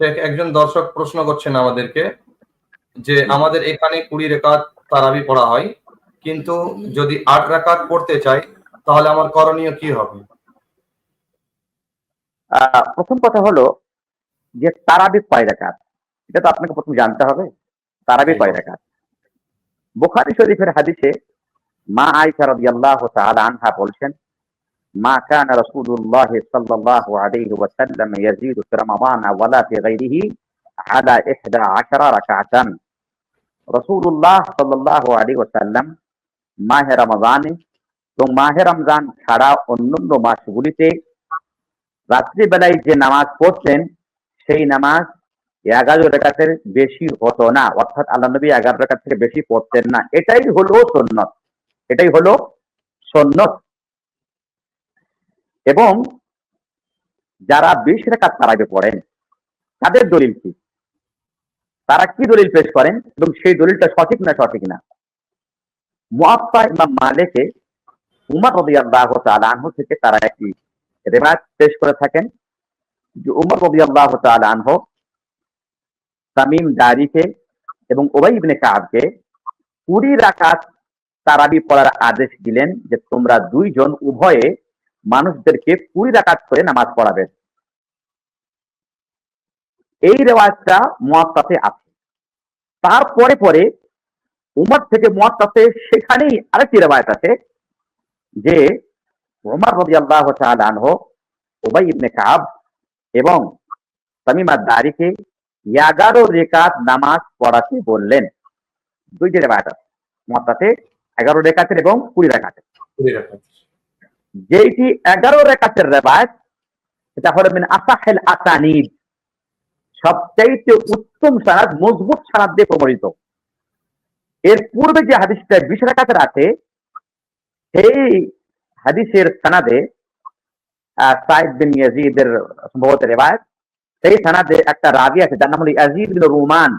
একজন দর্শক প্রশ্ন করছেন আমাদেরকে যে আমাদের এখানে কুড়ি রেখাত তারাবি পড়া হয় কিন্তু যদি আট রাকাত পড়তে চাই তাহলে আমার করণীয় কি হবে? প্রথম কথা হলো যে তারাবি কয় রাকাত এটা তো আপনাকে প্রথম জানতে হবে। তারাবি কয় রাকাত বোখারি শরীফের হাদিসে মা আয়েশা রাদিয়াল্লাহু তাআলা আনহা বলছেন সাল্লাল্লাহু আলাইহি ওয়াসাল্লাম ইয়াজিদু ফি রমাদান ওয়ালা ফি গায়রিহি আলা 11 রাকাতান রাসূলুল্লাহ সাল্লাল্লাহু আলাইহি ওয়াসাল্লাম মাহে রমাদানে এবং মাহে রমজান ছাড়া অন্যান্য মাসগুলিতে রাত্রিবেলায় যে নামাজ পড়তেন, সেই নামাজ এগারো রেখাতের বেশি হতো না, অর্থাৎ আল্লাহ নবী এগারো রেখাত থেকে বেশি পড়তেন না। এটাই হলো সন্ন্যত এটাই হলো সন্ন্যত এবং যারা বিশ রেখাত তারাবে পড়েন, তাদের দলিল কি? তারা কি দলিল পেশ করেন এবং সেই দলিলটা সঠিক না সঠিক না? মুআত্তা ইমাম মালিকে উমর রাদিয়াল্লাহু তাআলা আনহু থেকে তারা একটি রেবাত পেশ করে থাকেন, যে উমর রাদিয়াল্লাহু তাআলা আনহু তামিম দারিকে এবং ওবাই ইবনে কাবকে কুড়ি রাকাত তারাবি পড়ার আদেশ দিলেন যে তোমরা দুইজন উভয়ে মানুষদেরকে কুড়ি রাকাত করে নামাজ পড়াবে। এই রেওয়াজটা মুয়াত্তাতে আছে। তারপরে পরে উমর থেকে মুয়াত্তাতে সেখানেই আরেকটি রেওয়ায়ত আছে যে ওমর রাদিয়াল্লাহু তাআলা আনহু, উবাই ইবনে কাব এবং তামিমা দারিকে এগারো রেকাত নামাজ পড়াতে বললেন। দুইটি রেবায়ত আছে মতাতে এগারো রেখাতের এবং কুড়ি রেখাতের যেইটি এগারো রেখাতের রেবায়ত সেটা হলো মিন আসাহেল আসানিদ। সবচাইতে উত্তম সানাদ মজবুত সানাদ দিয়ে প্রমাণিত। এর পূর্বে যে হাদিসটা বিশ রেখাতের আছে, সেই হাদিসের সানাদে সাইদ বিন ইয়াজিদের সম্ভবত রেবায়ত, সেই সানাদে একটা রাবি আছে, যার নাম হলো ইয়াজিদ বিন রুমান।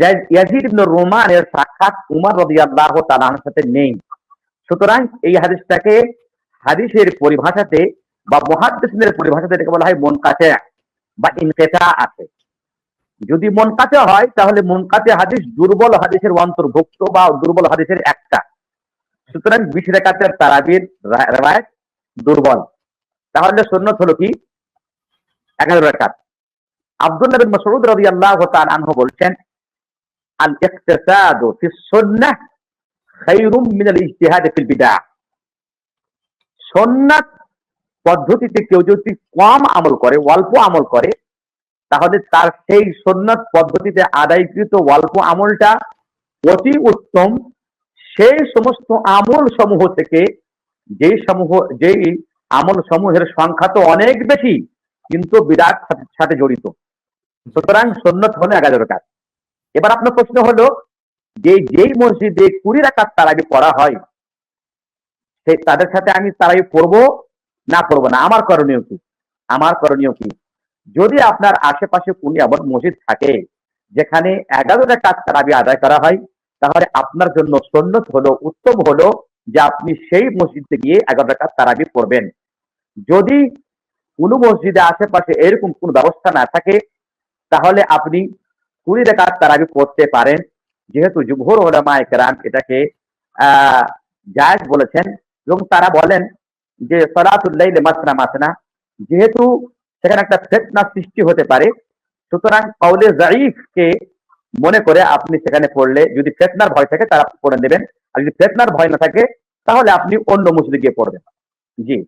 ইয়াজ- ইয়াজিদ বিন রুমানের সাক্ষাৎ উমর রাদিয়াল্লাহু তাআলার সাথে নেই। সুতরাং এই হাদিসটাকে হাদিসের পরিভাষাতে বা মুহাদ্দিসিনের পরিভাষাতে এটাকে বলা হয় মনকাতে বা ইনকেতা আছে। যদি মনকাতে হয়, তাহলে মনকাতে হাদিস দুর্বল হাদিসের অন্তর্ভুক্ত বা দুর্বল হাদিসের একটা। সুতরাং বিশ রেখাতের তারাবির রেওয়ায়ত দুর্বল। তাহলে সুন্নত হলো কি? এগারো রেখাত। আব্দুল্লাহ বিন মাসউদ রাদিয়াল্লাহু তাআলা আনহু বলছেন আল ইকতিসাদু ফি সুন্নাহ খায়রুম মিন আল ইজতিহাদ ফিল বিদআহ সুন্নাত পদ্ধতিতে কেউ যদি কম আমল করে, অল্প আমল করে, তাহলে তার সেই সুন্নাত পদ্ধতিতে আদায়কৃত অল্প আমলটা অতি উত্তম। সেই সমস্ত আমল সমূহ থেকে যেই সমূহ, যেই আমল সমূহের সংখ্যা তো অনেক বেশি, কিন্তু বিরাট সাথে- জড়িত। সুতরাং সন্ন্যত হলো এগারো রাকাত। এবার আপনার প্রশ্ন হলো যে, যেই মসজিদে কুড়ি রাকাত তারাবি পড়া হয় সেই তাদের সাথে আমি তারাবি পড়ব, না পড়ব না, আমার করণীয় কি? আমার করণীয় কি? যদি আপনার আশেপাশে কোন এমন মসজিদ থাকে, যেখানে এগারো রাকাত তারাবি আদায় করা হয়, তাহলে আপনার জন্য সন্ন্যত হলো, উত্তম হলো যে আপনি সেই মসজিদে গিয়ে এগারো রাকাত তারাবি পড়বেন। যদি কোনো মসজিদে আশেপাশে এরকম কোনো ব্যবস্থা না থাকে, তাহলে আপনি কুড়ি রেখাত তারাবি পড়তে পারেন। যেহেতু জুমহুর ওলামা একরাম এটাকে জায়েজ বলেছেন এবং তারা বলেন যে সলাতুল্লাইল মাসনা মাসনা, যেহেতু সেখানে একটা ফেতনা সৃষ্টি হতে পারে, সুতরাং কাউলে জাইফকে মনে করে আপনি সেখানে পড়লে যদি ফেতনার ভয় থাকে তারা পড়ে নেবেন, আর যদি ফেতনার ভয় না থাকে তাহলে আপনি অন্য মসজিদে গিয়ে পড়বেন। জি।